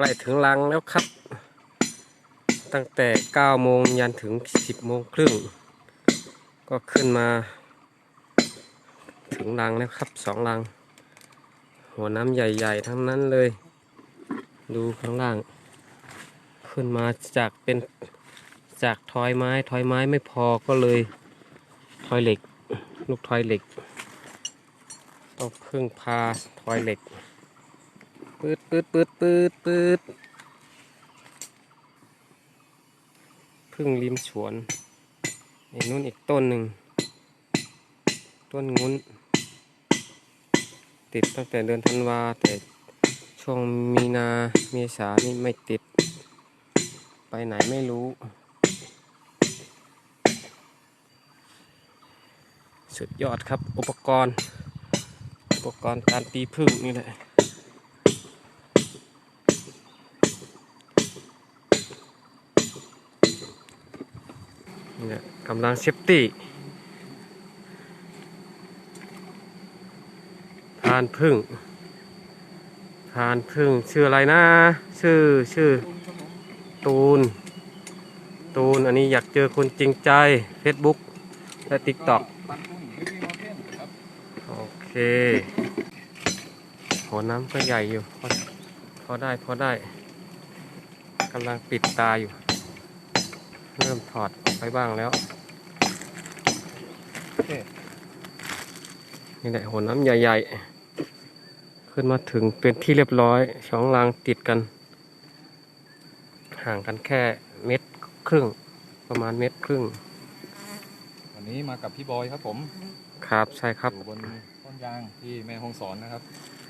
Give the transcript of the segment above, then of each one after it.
ใกล้ถึงรังแล้วครับ ตั้งแต่9โมงยันถึง 10โมงครึ่งก็ขึ้นมา ถึงรังแล้วครับสองรัง หัวน้ำใหญ่ๆ ทั้งนั้นเลย ดูข้างล่าง ขึ้นมาจากเป็นจากทอยไม้ทอยไม้ไม่พอก็เลยทอยเหล็ก ลูกทอยเหล็ก ต้องพึ่งพาทอยเหล็ก ปืดปืดปืดปืดปืดพึ่งริมสวนไอ้นู่นอีกต้นหนึ่ง ต้นงุ้น ติดตั้งแต่เดือนธันวา แต่ช่วงมีนาเมษานี่ไม่ติด ไปไหนไม่รู้ สุดยอดครับอุปกรณ์ อุปกรณ์การตีพึ่งนี่แหละ นี่แหละกำลังเซฟตี้พานพึ่งพานพึ่งชื่ออะไรนะ ชื่อชื่อตูน ตูนอันนี้อยากเจอคนจริงใจ Facebook และ TikTok ปันทุ่งวิวีมอเคโอเคหัวน้ำก็ใหญ่อยู่พอพอได้พอได้กำลังปิดตาอยู่ เริ่มถอด ไปบ้างแล้วโอเคนี่แหละหัวน้ำใหญ่ๆ ขึ้นมาถึงเป็นที่เรียบร้อยสองรางติดกัน ห่างกันแค่เม็ดครึ่ง ประมาณเม็ดครึ่ง วันนี้มากับพี่บอยครับผม ครับใช่ครับอยู่บนต้นยางที่แม่ฮองสอนนะครับ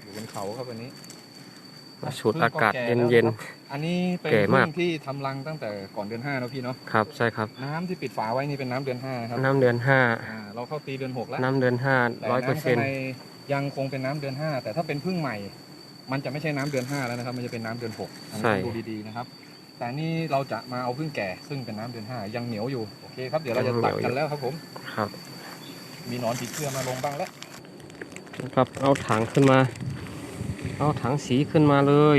อยู่บนเขาครับวันนี้ มาสูดอากาศพึ่งก็แก่เย็นแล้วครับอันนี้เป็นแก่มาก พึ่งที่ทำรังตั้งแต่ก่อนเดือนห้าแล้วพี่เนาะ ๆ ครับใช่ครับ น้ำที่ปิดฝาไว้นี่เป็นน้ำเดือนห้านะครับน้ำเดือนห้าอ่าเราเข้าตีเดือนหกแล้วน้ำเดือนห้าแต่ร้อยเปอร์น้ำเซ็ข้านงต์ในยังคงเป็นน้ำเดือนห้าแต่ถ้าเป็นพึ่งใหม่ มันจะไม่ใช่น้ำเดือนห้าแล้วนะครับ มันจะเป็นน้ำเดือนหกอันนี้ต้องดูดีๆนะครับ แต่นี่เราจะมาเอาพึ่งแก่ซึ่งเป็นน้ำเดือนห้ายังเหนียวอยู่ โอเคครับ เดี๋ยวเราจะตัดกันแล้วครับผม ครับ มีหนอนผีเสื้อมาลงบ้างแล้วนะครับเอาถังขึ้นมา เอาถังสีขึ้นมาเลย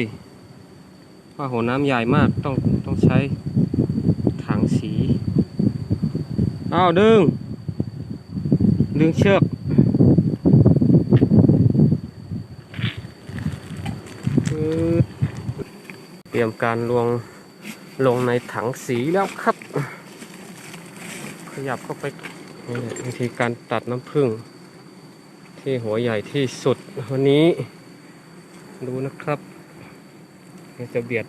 ว่าหัวน้ำใหญ่มากต้องต้องใช้ถังสีเอาดึง ดึงเชือกเตรียมการลวงลงในถังสีแล้วครับ ขยับเข้าไปวิธีการตัดน้ำผึ้งที่หัวใหญ่ที่สุดวันนี้ ดูนะครับเดี๋ยวจะเบียด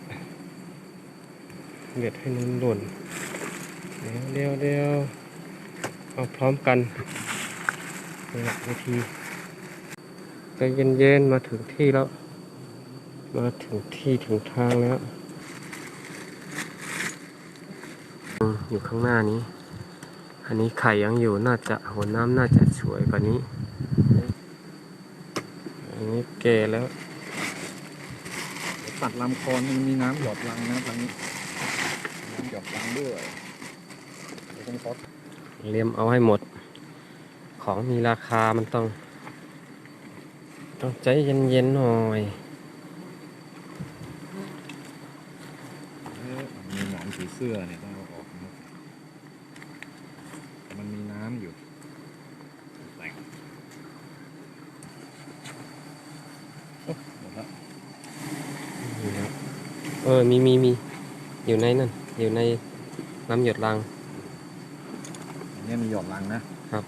เบียดให้นุ่นหล่นเดี๋ยวเดี๋ยวเดี๋ยวเอาพร้อมกันนี่แหละวิธีใจเย็นๆมาถึงที่แล้ว มาถึงที่ถึงทางแล้วอืมอยู่ข้างหน้านี้ อันนี้ไข่ยังอยู่น่าจะหัวน้ำน่าจะสวยกว่านี้ อันนี้เกแล้ว ตัดลำคอมันมีน้ำหยดลังนะทางนี้น้ำหยดลังด้วยเดี๋ยวผมขอเลียมเอาให้หมด ของมีราคามันต้อง ต้องใจเย็นๆหน่อยมีหนอนผีเสื้อเนี่ยต้องเอาออกนะแต่มันมีน้ำอยู่แต่งโอ๊ะหมดแล้ว เออ มีมีมีอยู่ในนั่น อยู่ในน้ำหยดรังอันนี้มีหยดรังนะครับ